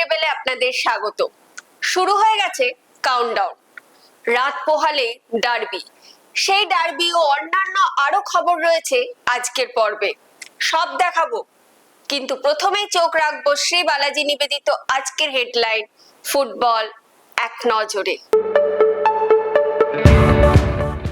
রেবেলে আপনাদের স্বাগত। শুরু হয়ে গেছে কাউন্টডাউন রাত পোহালে ডার্বি। সেই ডার্বি ও অন্যান্য আরও খবর রয়েছে আজকের পর্বে। সব দেখাবো। কিন্তু প্রথমেই চোখ রাখব শ্রী বালাজি নিবেদিত আজকের হেডলাইন ফুটবল এক নজরে।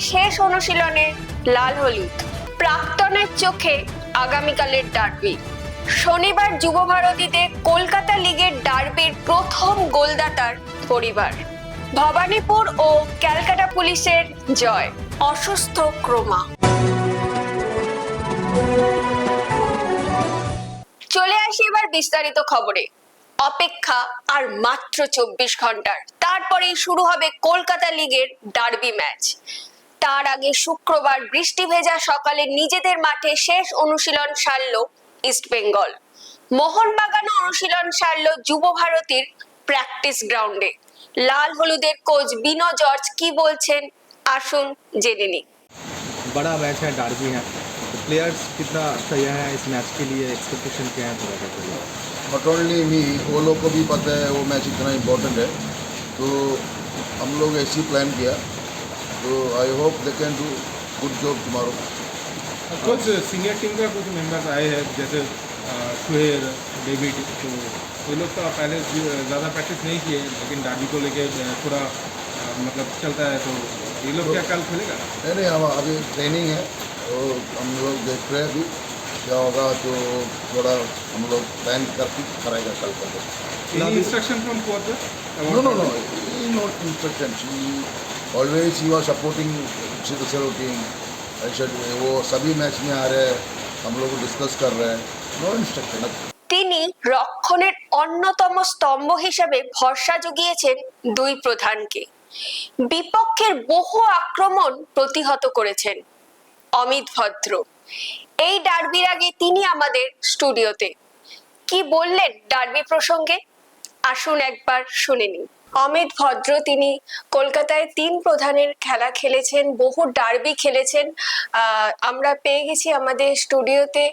শেষ অনুশীলনে লাল হলুদ প্রাক্তনের চোখে আগামীকালের ডার্বি। শনিবার যুব ভারতীতে কলকাতা লিগের ডার্বির প্রথম গোলদাতার পরিবার। ভবানীপুর ও ক্যালকাটা পুলিশের জয়। অসুস্থ ক্রমা। চলে আসি এবার বিস্তারিত খবরে। অপেক্ষা আর মাত্র চব্বিশ ঘণ্টার। তারপরেই শুরু হবে কলকাতা লিগের ডার্বি ম্যাচ। তার আগে শুক্রবার বৃষ্টি ভেজা সকালে নিজেদের মাঠে শেষ অনুশীলন সারল ইস্টবেঙ্গল মোহনবাগানও অনুশীলন সারল যুব ভারতীর প্র্যাকটিস গ্রাউন্ডে লাল হলুদের কোচ বিনো জর্জ কি বলছেন আসুন জেনে নিই बड़ा मैच है डार्बी है तो प्लेयर्स कितना तैयार है इस मैच के लिए एक्सपेक्टेशन क्या है थोड़ा बताइए नॉट ओनली मी वो लोग को भी पता है वो मैच इतना इम्पोर्टेंट है तो हम लोग ऐसे ही प्लान किया तो I hope they can do good job tomorrow कुछ सीनियर टीम का कुछ मेंबर्स आए हैं जैसे अ, शुहेर डेविड तो ये लोग तो पहले ज़्यादा प्रैक्टिस नहीं किए लेकिन डाबी को लेके अ, थोड़ा मतलब चलता है तो ये लोग क्या कल खेलेगा? नहीं नहीं हम अभी ट्रेनिंग है तो हम लोग देख रहे हैं अभी क्या होगा तो थोड़ा हम लोग प्लान करके करेगा कल का। Instruction from coach? No no no not instruction always he was supporting cello team ऐसा वो सभी मैच में आ रहे हैं हम लोग डिस्कस कर रहे हैं नो इंस्ट्रक्शन তিনি রক্ষণের অন্যতম স্তম্ভ হিসেবে ভরসা জুগিয়েছেন দুই প্রধানকে বিপক্ষের বহু আক্রমণ প্রতিহত করেছেন অমিত ভদ্র এই ডার্বির আগে তিনি আমাদের স্টুডিওতে কি বললেন ডার্বি প্রসঙ্গে আসুন একবার শুনে নিন অমিত ভদ্র তিনি কলকাতায় তিন প্রধানের খেলা খেলেছেন বহু ডার্বি খেলেছেন। আমরা পেয়ে গেছি আমাদের স্টুডিওতে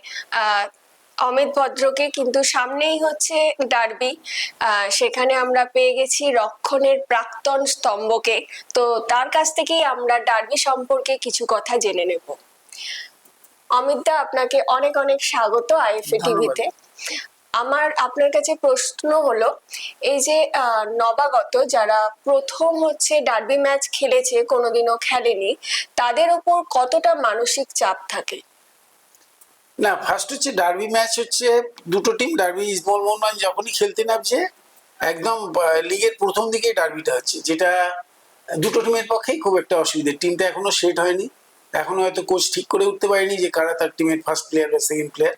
অমিত ভদ্রকে কিন্তু সামনেই হচ্ছে ডার্বি। আহ, সেখানে আমরা পেয়ে গেছি রক্ষণের প্রাক্তন স্তম্ভকে। তো তার কাছ থেকেই আমরা ডার্বি সম্পর্কে কিছু কথা জেনে নেব। অমিত দা আপনাকে অনেক অনেক স্বাগত আইএফএ টিভিতে। আমার আপনার কাছে প্রশ্ন হলো, এই যে নবাগত যারা প্রথম হচ্ছে ডার্বি ম্যাচ খেলেছে, কোনোদিনও খেলেনি, তাদের উপর কতটা মানসিক চাপ থাকে? না ফার্স্ট হচ্ছে ডার্বি ম্যাচ হচ্ছে দুটো টিম ডার্বি ইসমল মোহনবাগান যখনই খেলতে নামছে, একদম লিগের প্রথম দিকে ডার্বিটা হচ্ছে, যেটা দুটো টিমের পক্ষেই খুব একটা অসুবিধা টিমটা এখনও সেট হয়নি, এখনও হয়তো কোচ ঠিক করে উঠতে পারেনি যে কারা তার টিমের ফার্স্ট প্লেয়ার বা সেকেন্ড প্লেয়ার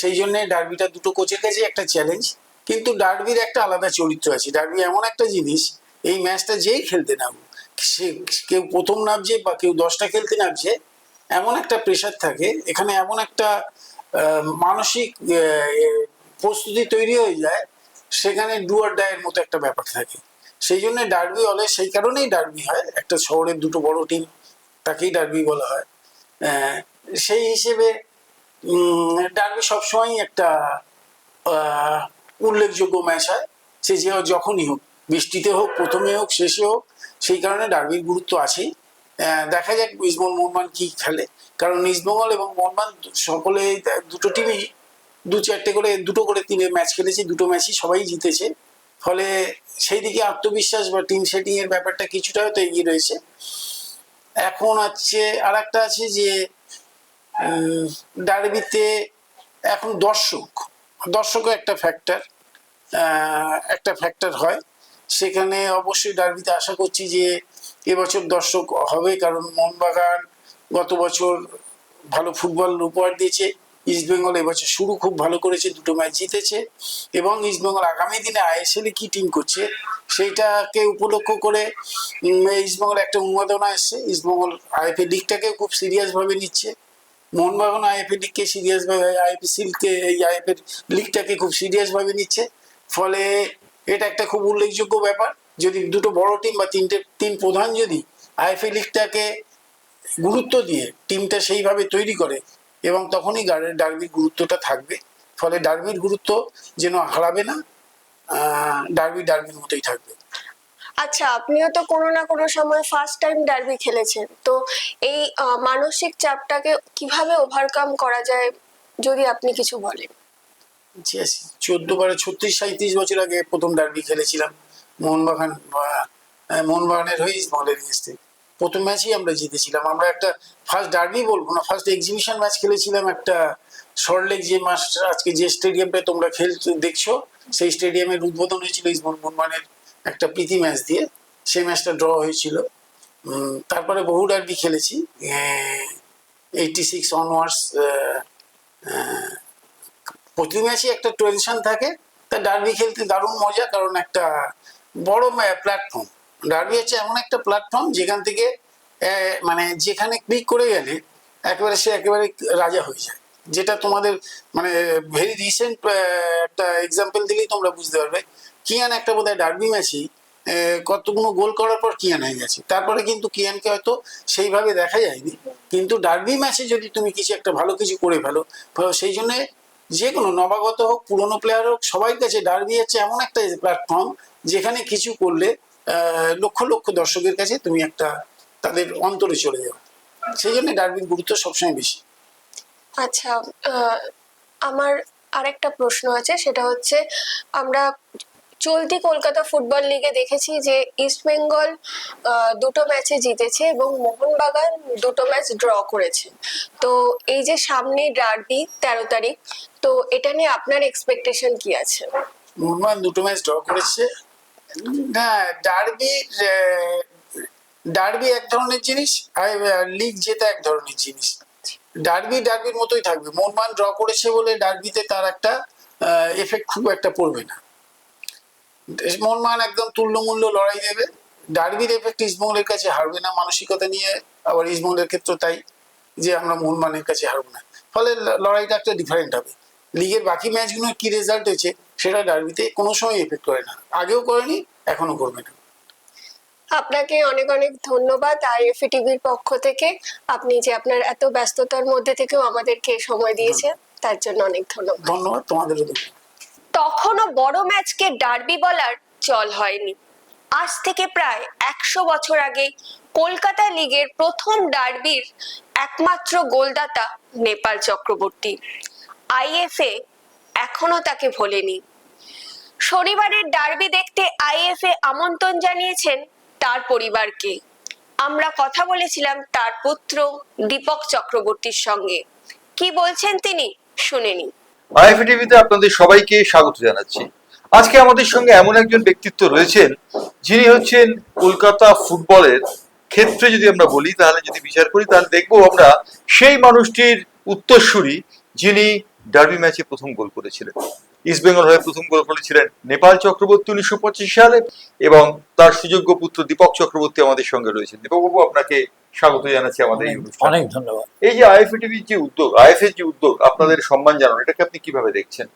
সেই জন্য ডার্বিটা দুটো কোচের কাছে একটা চ্যালেঞ্জ কিন্তু ডার্বির একটা আলাদা চরিত্র আছে। ডার্বি এমন একটা জিনিস, এই ম্যাচটা যেই খেলতে নামুক, সে কেউ প্রথম নামছে বা কেউ দশটা খেলতে নামছে, এমন একটা প্রেশার থাকে, এখানে এমন একটা মানসিক প্রস্তুতি তৈরি হয়ে যায়, সেখানে ডুয়ার ডায়ের মতো একটা ব্যাপার থাকে। সেই জন্য ডার্বি হলে সেই কারণেই ডার্বি হয়, একটা শহরের দুটো বড় টিম তাকেই ডার্বি বলা হয়। সেই হিসেবে ডার্বি সবসময়ই একটা উল্লেখযোগ্য ম্যাচ হয়। সে যে যখনই হোক, বৃষ্টিতে হোক, প্রথমে হোক, শেষে হোক, সেই কারণে ডার্বির গুরুত্ব আছেই। দেখা যাক ইস্টবেঙ্গল মোহনবাগান কি খেলে। কারণ ইস্টবেঙ্গল এবং মোহনবাগান সকলে, দুটো টিমই দু চারটে করে, দুটো করে তিনে ম্যাচ খেলেছে, দুটো ম্যাচই সবাই জিতেছে। ফলে সেই দিকে আত্মবিশ্বাস বা টিম সেটিং এর ব্যাপারটা কিছুটা হয়তো এগিয়ে রয়েছে। এখন হচ্ছে আর একটা আছে যে ডার্বিতে এখন দর্শক, দর্শকও একটা ফ্যাক্টর একটা ফ্যাক্টর হয়। সেখানে অবশ্যই ডার্বিতে আশা করছি যে এবছর দর্শক হবে, কারণ মোহনবাগান গত বছর ভালো ফুটবল উপহার দিয়েছে। ইস্টবেঙ্গল এবছর শুরু খুব ভালো করেছে, দুটো ম্যাচ জিতেছে এবং ইস্টবেঙ্গল আগামী দিনে আইএসএল কি টিম করছে সেইটাকে উপলক্ষ করে ইস্টবেঙ্গল একটা উন্মাদনা এসছে। ইস্টবেঙ্গল আইপি লিগটাকে খুব সিরিয়াসভাবে নিচ্ছে। মোহনবাগান আইএফএ লিগকে সিরিয়াস ভাবে, আইএফএ সিলকে, এই আইএফএ লিগটাকে খুব সিরিয়াস ভাবে নিচ্ছে। ফলে এটা একটা খুব উল্লেখযোগ্য ব্যাপার। যদি দুটো বড় টিম বা তিনটে, তিন প্রধান যদি আইএফএ লিগটাকে গুরুত্ব দিয়ে টিমটা সেইভাবে তৈরি করে, এবং তখনই ডার্বির গুরুত্বটা থাকবে। ফলে ডার্বির গুরুত্ব যেন হারাবে না ডার্বি ডার্বির মতোই থাকবে। আচ্ছা আপনিও তো কোনো না কোনো সময় ফার্স্ট টাইম ডার্বি খেলেছেন। তো এই মানসিক চাপটাকে কীভাবে ওভারকাম করা যায়, যদি আপনি কিছু বলেন? চোদ্দ বারে ছত্রিশ সাঁত্রিশ বছর আগে প্রথম ডার্বি খেলেছিলাম। মোহনবাগান মোহনবাগানের হয়ে ইস্টবেঙ্গলের এগেনস্টে প্রথম ম্যাচই আমরা জিতেছিলাম। আমরা একটা ফার্স্ট ডার্বি বলব না ফার্স্ট এক্সিবিশন ম্যাচ খেলেছিলাম একটা সল্টলেক যে মাস আজকে যে স্টেডিয়ামটা তোমরা খেল, দেখছ, সেই স্টেডিয়ামের উদ্বোধন হয়েছিল ইস্টবেঙ্গল মোহনবাগানের একটা প্রীতি ম্যাচ দিয়ে সেই ম্যাচটা ড্র হয়েছিল। তারপরে বহু ডার্বি খেলেছি। এইটি সিক্স অনওয়ার্স প্রতি ম্যাচে একটা টেনশন থাকে। তা ডার্বি খেলতে দারুণ মজা, কারণ একটা বড় প্ল্যাটফর্ম ডার্বি হচ্ছে এমন একটা প্ল্যাটফর্ম যেখান থেকে মানে যেখানে ক্লিক করে গেলে একেবারে সে একেবারে রাজা হয়ে যায়। যেটা তোমাদের মানে ভেরি রিসেন্ট একটা এক্সাম্পল দিলেই তোমরা বুঝতে পারবে। কিয়ান একটা বোধহয় ডার্বি ম্যাচই কতগুলো গোল করার পর কিয়ান হয়ে গেছে। তারপরে কিন্তু কিয়ানকে হয়তো সেইভাবে দেখা যায়নি। কিন্তু ডার্বি ম্যাচে যদি তুমি কিছু একটা ভালো কিছু করে ফেলো সেই জন্য যে কোনো নবাগত হোক, পুরনো প্লেয়ার হোক সবার কাছে ডার্বি হচ্ছে এমন একটা প্ল্যাটফর্ম যেখানে কিছু করলে লক্ষ লক্ষ দর্শকের কাছে তুমি একটা তাদের অন্তরে চলে যাও। সেই জন্য ডার্বির গুরুত্ব সবসময় বেশি। আচ্ছা আমার আরেকটা প্রশ্ন আছে, সেটা হচ্ছে আমরা চলতি কলকাতা ফুটবল লিগে দেখেছি যে ইস্ট বেঙ্গল দুটো ম্যাচে জিতেছে এবং মোহনবাগান দুটো ম্যাচ ড্র করেছে। তো এই যে সামনে ডার্বি তেরো তারিখ, তো এটা নিয়ে আপনার এক্সপেকটেশন কি আছে? মোহনবাগান দুটো ম্যাচ ড্র করেছে। না ডার্বি ডার্বি এক ধরনের জিনিস আর লিগ জেতা এক ধরনের জিনিস। ডার্বি ডার্বির মতোই থাকবে। মোহনবাগান ড্র করেছে বলে ডার্বিতে তার একটা এফেক্ট খুব একটা পড়বে না। মোহনবাগান একদম তুল্যমূল্য লড়াই দেবে ডার্বির এফেক্ট ইস্টবেঙ্গলের কাছে হারবে না, মানসিকতা নিয়ে। আবার ইস্টবেঙ্গলের ক্ষেত্রে তাই যে আমরা মোহনবাগানের কাছে হারবো না। ফলে লড়াইটা একটা ডিফারেন্ট হবে। লিগের বাকি ম্যাচগুলোর কি রেজাল্ট হয়েছে, সেটা ডার্বিতে কোনো সময় এফেক্ট করে না। আগেও করেনি, এখনও করবে না। আপনাকে অনেক অনেক ধন্যবাদ আইএফএ টিভির পক্ষ থেকে। আপনি যে আপনার এত ব্যস্ততার মধ্যে থেকেও আমাদেরকে সময় দিয়েছেন তার জন্য অনেক ধন্যবাদ। ধন্যবাদ ধন্যবাদ তখনও বড় ম্যাচকে ডার্বি বলার চল হয়নি। আজ থেকে প্রায় একশো বছর আগে কলকাতা লিগের প্রথম ডার্বির একমাত্র গোলদাতা নেপাল চক্রবর্তী। আইএফএ এখনও তাকে ভোলেনি। শনিবারের ডার্বি দেখতে আইএফএ আমন্ত্রণ জানিয়েছেন তার পরিবারকে। আমরা কথা বলেছিলাম তার পুত্র দীপক চক্রবর্তীর সঙ্গে। কি বলছেন তিনি? শুনে নিন। আইএফএ টিভিতে আপনাদের সবাইকে স্বাগত জানাচ্ছি। আজকে আমাদের সঙ্গে এমন একজন ব্যক্তিত্ব রয়েছেন, যিনি হচ্ছেন কলকাতা ফুটবলের ক্ষেত্রে যদি আমরা বলি, তাহলে যদি বিচার করি, তাহলে দেখব আমরা সেই মানুষটির উত্তরসূরি, যিনি ডার্বি ম্যাচে প্রথম গোল করেছিলেন। ইস্ট বেঙ্গল হয়ে প্রথম গোল করেছিলেন নেপাল চক্রবর্তী উনিশশো পঁচিশ সালে এবং তার সুযোগ্য পুত্র দীপক চক্রবর্তী আমাদের সঙ্গে রয়েছেন। দীপকবাবু আপনাকে স্বাগত জানাচ্ছি আমাদের এই অনেক ধন্যবাদ। এই যে আইএফএ টিভির যে উদ্যোগ আইএফএর যে উদ্যোগ আপনাদের সম্মান জানানো এটাকে আপনি কীভাবে দেখছেন?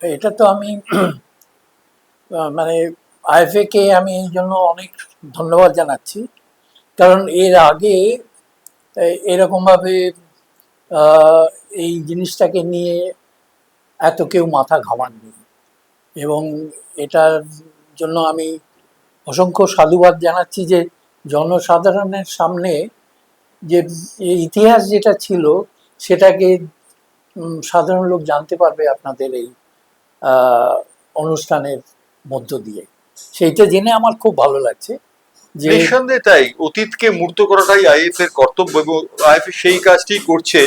এটা তো আমি মানে আইএফএ কে আমি এই জন্য অনেক ধন্যবাদ জানাচ্ছি। কারণ এর আগে এরকমভাবে এই জিনিসটাকে নিয়ে এত কেউ মাথা ঘামাননি। এবং এটার জন্য আমি অসংখ্য সাধুবাদ জানাচ্ছি যে জনসাধারণের সামনে যে ইতিহাস যেটা ছিল, সেটাকে সাধারণ লোক জানতে পারবে আপনাদের এই অনুষ্ঠানের মধ্য দিয়ে। সেইটা জেনে আমার খুব ভালো লাগছে যে নিঃসন্দেহে তাই অতীতকে মূর্ত করাটাই আইএফ এর কর্তব্য এবং আইএফ সেই কাজটি করছে।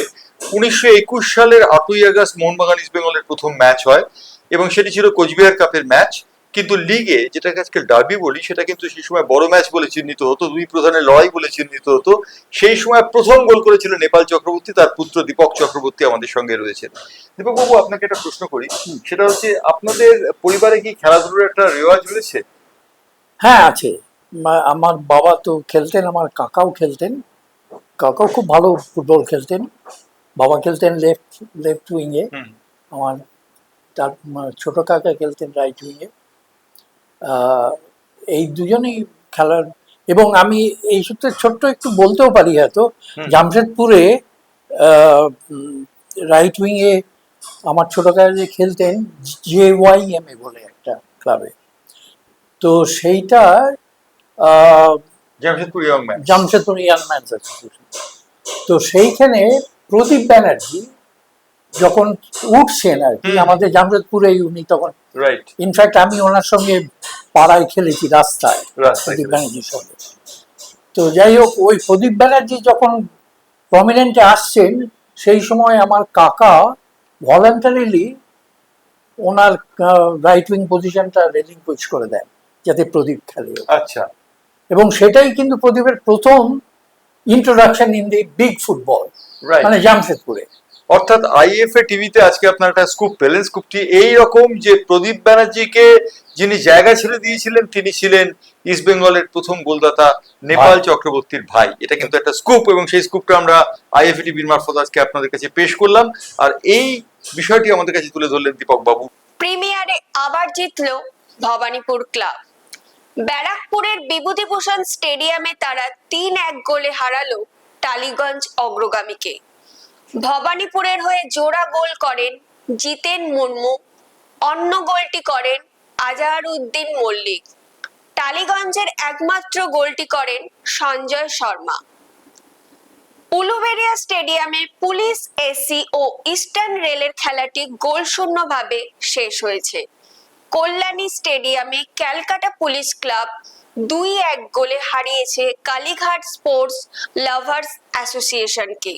উনিশশো একুশ সালের আটই আগস্ট মোহনবাগান ইস্ট বেঙ্গলের প্রথম ম্যাচ হয়, এবং সেটি ছিল কোচবিহার কাপের ম্যাচ কিন্তু লিগে যেটাকে আজকে ডার্বি বলি, সেটা কিন্তু সেই সময় বড় ম্যাচ বলে চিহ্নিত হতো, দুই প্রধানের লড়াই বলে চিহ্নিত হতো। সেই সময় প্রথম গোল করেছিল নেপাল চক্রবর্তী, তার পুত্র দীপক চক্রবর্তী আমাদের সঙ্গে রয়েছেন। দীপক বাবু, আপনাকে একটা প্রশ্ন করি, সেটা হচ্ছে আপনাদের পরিবারে কি খেলাধুলোর একটা রেওয়াজ রয়েছে? হ্যাঁ আছে। আমার বাবা তো খেলতেন, আমার কাকাও খেলতেন। কাকাও খুব ভালো ফুটবল খেলতেন। বাবা খেলতেন লেফট লেফট উইংয়ে আমার তার ছোট কাকা খেলতেন রাইট উইংয়ে এই দুজনেই খেলার এবং আমি এই সূত্রে ছোট্ট একটু বলতেও পারি হয়তো জামশেদপুরে রাইট উইংয়ে আমার ছোট কাকা যে খেলতেন জে ওয়াই এম এ বলে একটা ক্লাবে তো সেইটা Jamshedpur young man Jamshedpur young association তো সেইখানে প্রদীপ ব্যানার্জি যখন উঠছেন আর কি আমাদের জামশেদপুরে উনি তখন রাইট ইনফ্যাক্ট আমি ওনার সঙ্গে পাড়ায় খেলেছি রাস্তায় প্রদীপ ব্যানার্জির সঙ্গে। তো যাই হোক ওই প্রদীপ ব্যানার্জি যখন প্রমিনেন্টে আসছেন সেই সময় আমার কাকা ভলান্টারিলি ওনার রাইট উইং পজিশনটা রেলিং কোচ করে দেন যাতে প্রদীপ খেলে। আচ্ছা। এবং সেটাই কিন্তু প্রদীপের প্রথম introduction in the big football মানে জামশেদপুরে অর্থাৎ আইএফএ টিভিতে আজকে আপনার একটা স্কুপ পেলেন স্কুপটি এই রকম যে প্রদীপ ব্যানার্জিকে যিনি জায়গা ছেড়ে দিয়েছিলেন তিনি ছিলেন ইস্ট বেঙ্গলের প্রথম গোলদাতা নেপাল চক্রবর্তীর ভাই। এটা কিন্তু একটা স্কুপ এবং সেই স্কুপটা আমরা আইএফএ টিভির মারফত আজকে আপনাদের কাছে পেশ করলাম। আর এই বিষয়টি আমাদের কাছে তুলে ধরলেন দীপক বাবু। প্রিমিয়ারে আবার জিতলো ভবানীপুর ক্লাব। ব্যারাকপুরের বিভূতিভূষণ স্টেডিয়ামে তারা তিন এক গোলে হারালো টালিগঞ্জ অগ্রগামীকে। ভবানীপুরের হয়ে জোড়া গোল করেন জিতেন মুর্মু, অন্য গোলটি করেন আজাহার উদ্দিন মল্লিক। টালিগঞ্জের একমাত্র গোলটি করেন সঞ্জয় শর্মা। উলুবেরিয়া স্টেডিয়ামে পুলিশ, এসি ও ইস্টার্ন রেলের খেলাটি গোল শূন্যভাবে শেষ হয়েছে। কল্যাণী স্টেডিয়ামে ক্যালকাটা পুলিশ ক্লাব দুই এক গোলে হারিয়েছে কালীঘাট স্পোর্টস লাভার্স অ্যাসোসিয়েশনকে।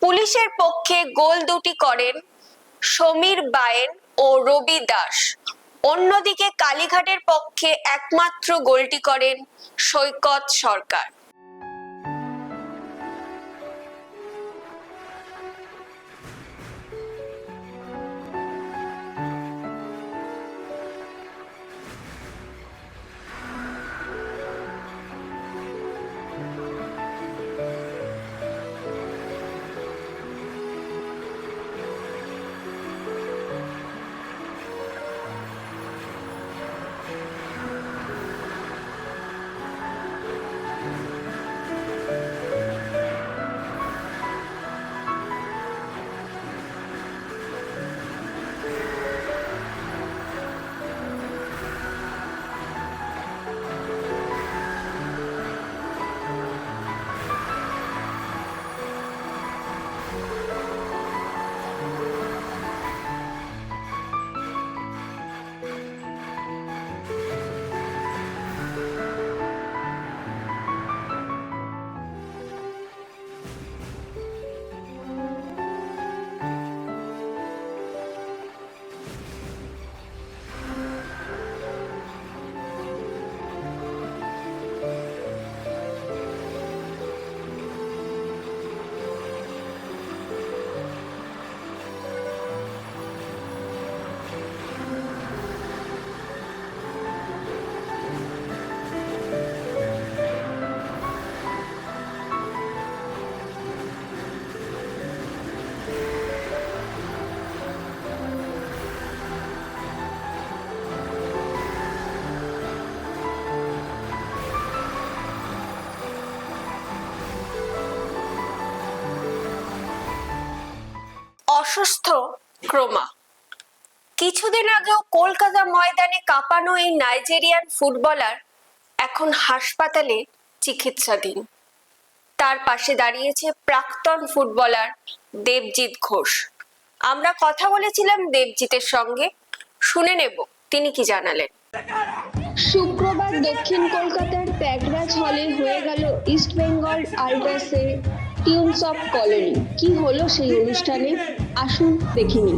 পুলিশের পক্ষে গোল দুটি করেন সমীর বায়েন ও রবি দাস। অন্যদিকে কালীঘাটের পক্ষে একমাত্র গোলটি করেন সৈকত সরকার। অসুস্থ? ক্রোমা। কিছুদিন আগেও কলকাতা ময়দানে কাঁপানো এই নাইজেরিয়ান ফুটবলার এখন হাসপাতালে চিকিৎসাধীন। তার পাশে দাঁড়িয়েছে প্রাক্তন ফুটবলার দেবজিৎ ঘোষ। আমরা কথা বলেছিলাম দেবজিতের সঙ্গে। শুনে নেব, তিনি কি জানালেন। শুক্রবার দক্ষিণ কলকাতার প্যাকরাজ হলে হয়ে গেল ইস্ট বেঙ্গল আল্ট্রাসে টিউনস অফ কলোনি কি হলো সেই অনুষ্ঠানে? আসুন দেখিনি।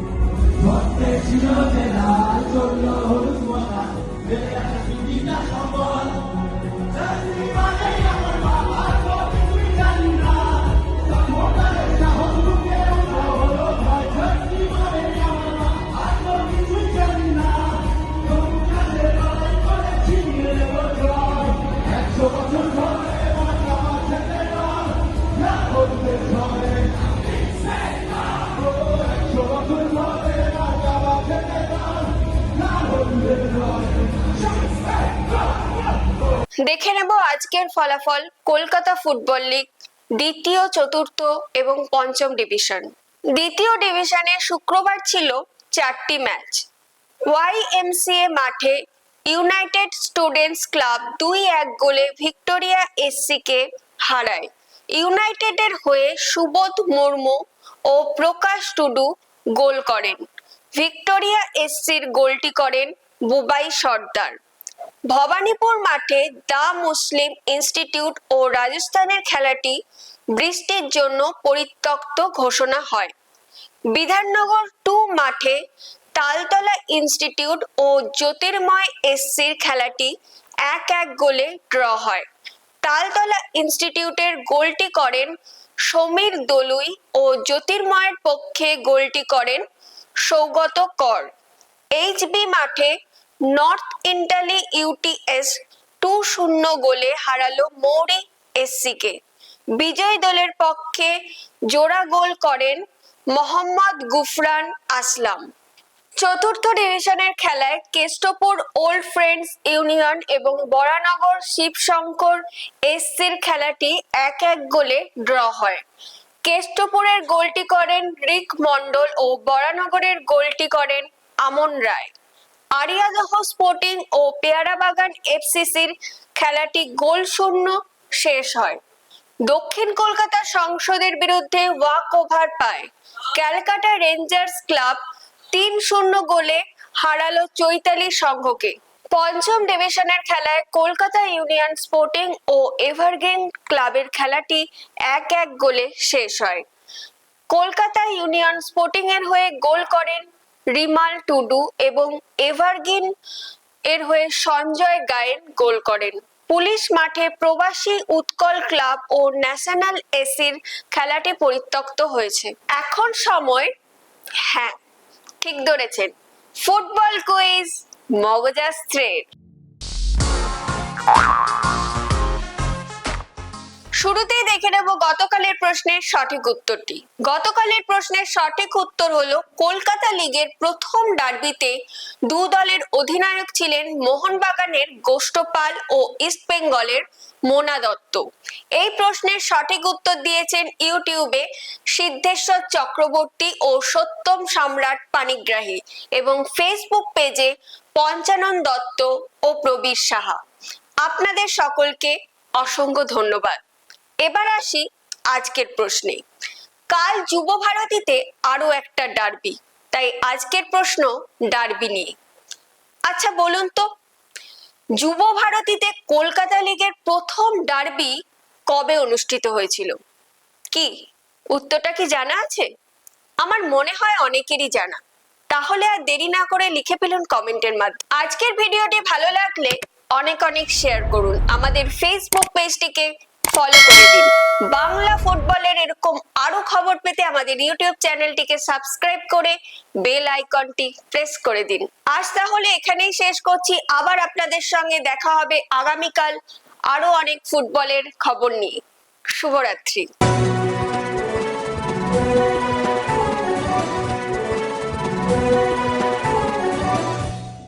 দেখে নেব আজকের ফলাফল কলকাতা ফুটবল লিগ, দ্বিতীয়, চতুর্থ এবং পঞ্চম ডিভিশন। দ্বিতীয় ডিভিশনে শুক্রবার ছিল চারটি ম্যাচ। ওয়াই ওয়াইএমসিএ মাঠে ইউনাইটেড স্টুডেন্টস ক্লাব দুই এক গোলে ভিক্টোরিয়া এসসি কে হারায়। ইউনাইটেডের হয়ে সুবোধ মুর্মু ও প্রকাশ টুডু গোল করেন। ভিক্টোরিয়া এসসির গোলটি করেন বুবাই সর্দার। ভবানীপুর মাঠে দ্য মুসলিম ইনস্টিটিউট ও রাজস্থানের খেলাটি বৃষ্টির জন্য পরিত্যক্ত ঘোষণা হয়। বিধাননগর টু মাঠে তালতলা ইনস্টিটিউট ও জ্যোতির্ময় এসসির খেলাটি এক এক গোলে ড্র হয়। তালতলা ইনস্টিটিউটের গোলটি করেন সমীর দলুই ও জ্যোতির্ময়ের পক্ষে গোলটি করেন সৌগত কর। এইচবি মাঠে নর্থ ইন্টালি ইউটিএস টু শূন্য গোলে হারালো মৌরি এসসিকে। বিজয় দলের পক্ষে জোড়া গোল করেন মোহাম্মদ গুফরান আসলাম। চতুর্থ ডিভিশনের খেলায় কেষ্টপুর ওল্ড ফ্রেন্ডস ইউনিয়ন এবং বরানগর শিবশঙ্কর এসসির খেলাটি এক এক গোলে ড্র হয়। কেষ্টপুরের গোলটি করেন রিক মণ্ডল ও বরানগরের গোলটি করেন আমন রায়। আরিয়াদহ স্পোর্টিং ও পেয়ারাবাগান এফসিসির খেলাটি গোল শূন্য শেষ হয়। দক্ষিণ কলকাতা সংসদের বিরুদ্ধে ওয়াক ওভার পায়। ক্যালকাটা রেঞ্জার্স ক্লাব তিন শূন্য গোলে হারালো চৈতালি সংঘকে। পঞ্চম ডিভিশনের খেলায় কলকাতা ইউনিয়ন স্পোর্টিং ও এভারগ্রিন ক্লাবের খেলাটি এক এক গোলে শেষ হয়। কলকাতা ইউনিয়ন স্পোর্টিং এর হয়ে গোল করেন রিমাল টুডু এবং এভারগ্রিন এর হয়ে সঞ্জয় গায়েন গোল করেন। পুলিশ মাঠে প্রবাসী উৎকল ক্লাব ও ন্যাশনাল এসির খেলাটি পরিত্যক্ত হয়েছে। এখন সময় হ্যাঁ ঠিক ধরেছেন। ফুটবল কুইজ মগজা থ্রেড শুরুতেই দেখে নেব গতকালের প্রশ্নের সঠিক উত্তরটি। গতকালের প্রশ্নের সঠিক উত্তর হলো, কলকাতা লিগের প্রথম ডার্বিতে দু দলের অধিনায়ক ছিলেন মোহনবাগানের গোষ্ঠপাল ও ইস্টবেঙ্গলের মোনা দত্ত। এই প্রশ্নের সঠিক উত্তর দিয়েছেন ইউটিউবে সিদ্ধেশ্বর চক্রবর্তী ও সত্যম সম্রাট পানিগ্রাহী এবং ফেসবুক পেজে পঞ্চানন দত্ত ও প্রবীর সাহা। আপনাদের সকলকে অসংখ্য ধন্যবাদ। এবার আসি আজকের প্রশ্নে। কাল যুব ভারতীতে আরও একটা ডার্বি, তাই আজকের প্রশ্ন ডার্বি নিয়ে। আচ্ছা বলুন তো, যুব ভারতীতে কলকাতা লিগের প্রথম ডার্বি কবে অনুষ্ঠিত হয়েছিল? কি? উত্তরটা কি জানা আছে? আমার মনে হয় অনেকেরই জানা। তাহলে আর দেরি না করে লিখে ফেলুন কমেন্টের মাধ্যমে। আজকের ভিডিওটি ভালো লাগলে অনেক অনেক শেয়ার করুন। আমাদের ফেসবুক পেজটিকে ফলো করে দিন। বাংলা ফুটবলের এরকম আরও খবর পেতে আমাদের ইউটিউব চ্যানেলটিকে সাবস্ক্রাইব করে বেল আইকনটি প্রেস করে দিন। আজ তাহলে এখানেই শেষ করছি। আবার আপনাদের সঙ্গে দেখা হবে আগামীকাল আরও অনেক ফুটবলের খবর নিয়ে। শুভরাত্রি।